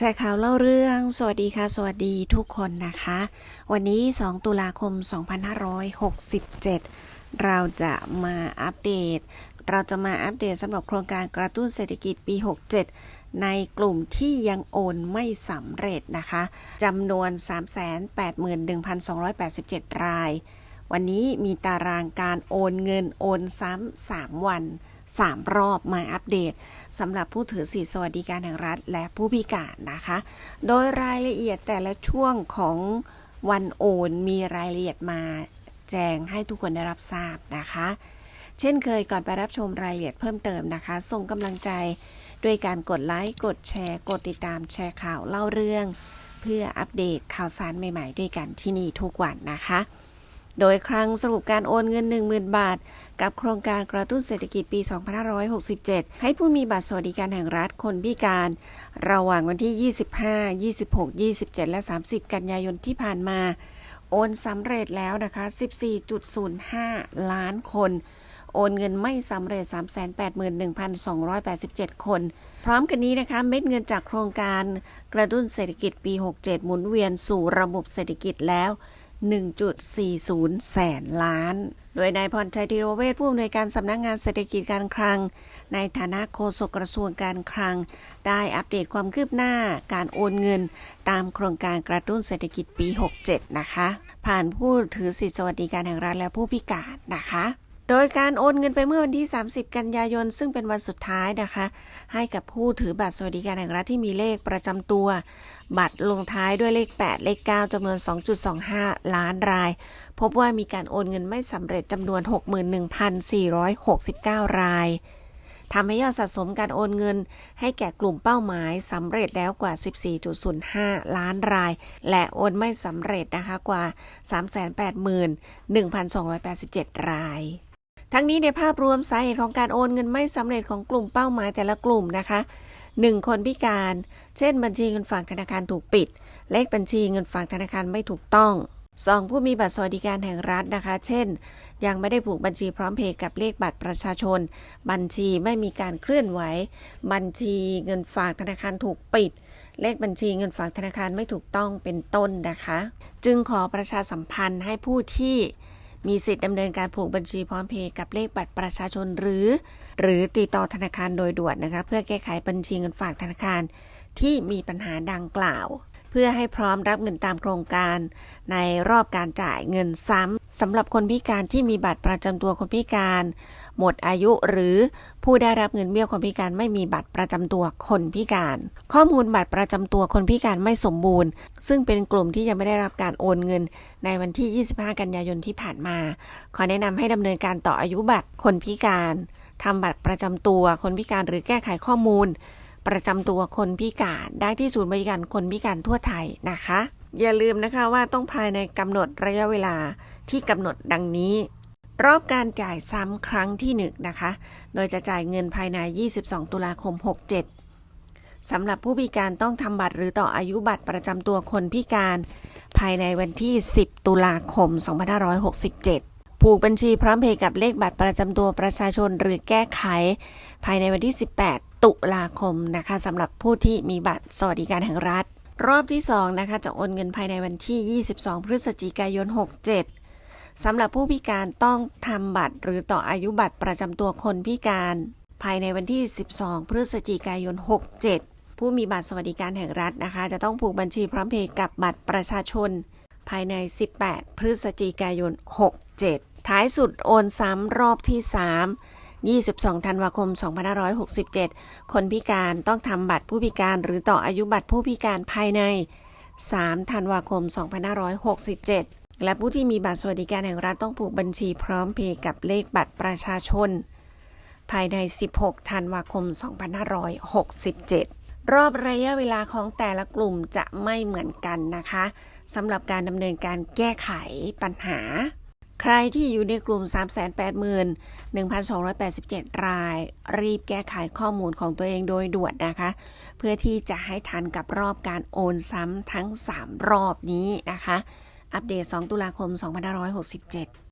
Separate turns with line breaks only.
ชร์ข่าวเล่าเรื่อง สวัสดีค่ะ สวัสดีทุกคนนะคะ วันนี้ 2 ตุลาคม 2567 เราจะมาอัปเดต เราจะมาอัปเดตสำหรับโครงการกระตุ้นเศรษฐกิจปี 67 ในกลุ่มที่ยังโอนไม่สำเร็จนะคะจำนวน 381,287 ราย วันนี้มีตารางการโอนเงินโอนซ้ำ3วัน 3 รอบมาอัปเดต สำหรับผู้ถือสิทธิสวัสดิการแห่งรัฐ และผู้พิการนะคะ โดยรายละเอียดแต่ละช่วงของวันโอนมีรายละเอียดมาแจ้งให้ทุกคนได้รับทราบนะคะ เช่นเคยก่อนไปรับชมรายละเอียดเพิ่มเติมนะคะ ส่งกำลังใจด้วยการกดไลค์ กดแชร์ กดติดตามแชร์ข่าวเล่าเรื่อง เพื่ออัปเดตข่าวสารใหม่ ๆ ด้วยกันที่นี่ทุกวันนะคะ โดยครั้งสรุปการโอนเงิน 10,000 บาท กับโครงการกระตุ้นเศรษฐกิจปี 2567 ให้ผู้มีบัตรสวัสดิการแห่งรัฐคนพิการ ระหว่างวันที่ 25 26 27 และ 30 กันยายนที่ผ่านมา โอนสำเร็จแล้วนะคะ 14.05 ล้านคน โอนเงินไม่สำเร็จ 381,287 คน พร้อมกันนี้นะคะเม็ดเงินจากโครงการกระตุ้นเศรษฐกิจปี 67 หมุนเวียนสู่ระบบเศรษฐกิจแล้ว 1.40 แสนล้าน โดยนายพรชัยธีโรเวชผู้อำนวยการสำนักงงานเศรษฐกิจการคลัง ในฐานะโฆษกกระทรวงการคลัง ได้อัปเดตความคืบหน้าการโอนเงิน ตามโครงการกระตุ้นเศรษฐกิจปี 67 นะคะ ผ่านผู้ถือสิทธิสวัสดิการแห่งรัฐและผู้พิการนะคะ โดยการโอนเงินไปเมื่อวันที่ 30 กันยายน ซึ่งเป็นวันสุดท้ายนะคะ ให้กับผู้ถือบัตรสวัสดิการแห่งรัฐที่มีเลขประจำตัว บัตรลงท้ายด้วยเลข 8 เลข 9จำนวน 2.25 ล้านราย พบว่ามีการโอนเงินไม่สำเร็จจำนวน 61,469 รายทำให้ยอดสะสมการโอนเงิน ให้แก่กลุ่มเป้าหมายสำเร็จแล้วกว่า 14.05 ล้านราย และโอนไม่สำเร็จนะคะกว่า 381,287 ราย ทั้งนี้ในภาพรวมสาเหตุของการโอนเงินไม่สำเร็จของกลุ่มเป้าหมายแต่ละกลุ่มนะคะ 1 คนพิการ เช่น บัญชีเงินฝากธนาคารถูกปิด เลขบัญชีเงินฝากธนาคารไม่ถูกต้อง 2. ผู้มีบัตรสวัสดิการแห่งรัฐนะคะ เช่น ยังไม่ได้ผูกบัญชีพร้อมเพย์กับเลขบัตรประชาชน บัญชีไม่มีการเคลื่อนไหว บัญชีเงินฝากธนาคารถูกปิด เลขบัญชีเงินฝากธนาคารไม่ถูกต้องเป็นต้นนะคะ จึงขอประชาสัมพันธ์ให้ผู้ที่ มีสิทธิ์ดำเนินการผูกบัญชีพร้อมเพย์กับเลขบัตรประชาชนหรือ หรือติดต่อธนาคารโดยด่วนนะคะ เพื่อแก้ไขบัญชีเงินฝากธนาคารที่มีปัญหาดังกล่าว พื่อให้พร้อมรับเงินตามโครงการ ในรอบการจ่ายเงินซ้ำสำหรับคนพิการที่มีบัตรประจำตัวคนพิการ หมดอายุหรือผู้ได้รับเงินเบี้ยคนพิการไม่มีบัตรประจำตัวคนพิการ ข้อมูลบัตรประจำตัวคนพิการไม่สมบูรณ์ ซึ่งเป็นกลุ่มที่ยังไม่ได้รับการโอนเงิน ในวันที่ 25 กันยายนที่ผ่านมา ขอแนะนำให้ดำเนินการต่ออายุบัตรคนพิการทำบัตรประจำตัวคนพิการหรือแก้ไขข้อมูล ประจำตัวคนพิการได้ที่ศูนย์บริการคนพิการทั่วไทยนะคะ อย่าลืมนะคะว่าต้องภายในกำหนดระยะเวลาที่กำหนดดังนี้ รอบการจ่ายซ้ำครั้งที่1นงนะคะ โดยจะจ่ายเงินภายใน 22 ตุลาคม 67สำหรับผู้พิการต้องทำบัตรหรือต่ออายุบัตรประจำตัวคนพิการภายในวันที่ 10 ตุลาคม 2567ผูกบัญชีพร้อมเพย์กับเลขบัตรประจำตัวประชาชนหรือแก้ไข ภายในวันที่ 18 ตุลาคมนะคะสำหรับผู้ที่มีบัตรสวัสดิการแห่งรัฐ รอบที่ 2 นะคะ จะโอนเงินภายในวันที่ 22 พฤศจิกายน 67 สำหรับผู้พิการต้องทำบัตร หรือต่ออายุบัตรประจำตัวคนพิการ ภายในวันที่ 12 พฤศจิกายน 67 ผู้มีบัตรสวัสดิการแห่งรัฐนะคะ จะต้องผูกบัญชีพร้อมเพย์กับบัตรประชาชน ภายใน 18 พฤศจิกายน 67 ท้ายสุดโอนซ้ำรอบที่ 3 22 ธันวาคม 2567 คนพิการต้องทำบัตรผู้พิการหรือต่ออายุบัตรผู้พิการภายใน 3 ธันวาคม 2567 และผู้ที่มีบัตรสวัสดิการแห่งรัฐต้องผูกบัญชีพร้อมเพย์กับเลขบัตรประชาชน ภายใน 16 ธันวาคม 2567 รอบระยะเวลาของแต่ละกลุ่มจะไม่เหมือนกันนะคะสำหรับการดำเนินการแก้ไขปัญหา ใครที่อยู่ในกลุ่ม 381,287 ราย รีบแก้ไขข้อมูลของตัวเองโดยด่วนนะคะ เพื่อที่จะให้ทันกับรอบการโอนซ้ำทั้ง 3 รอบนี้นะคะ อัปเดต 2 ตุลาคม 2567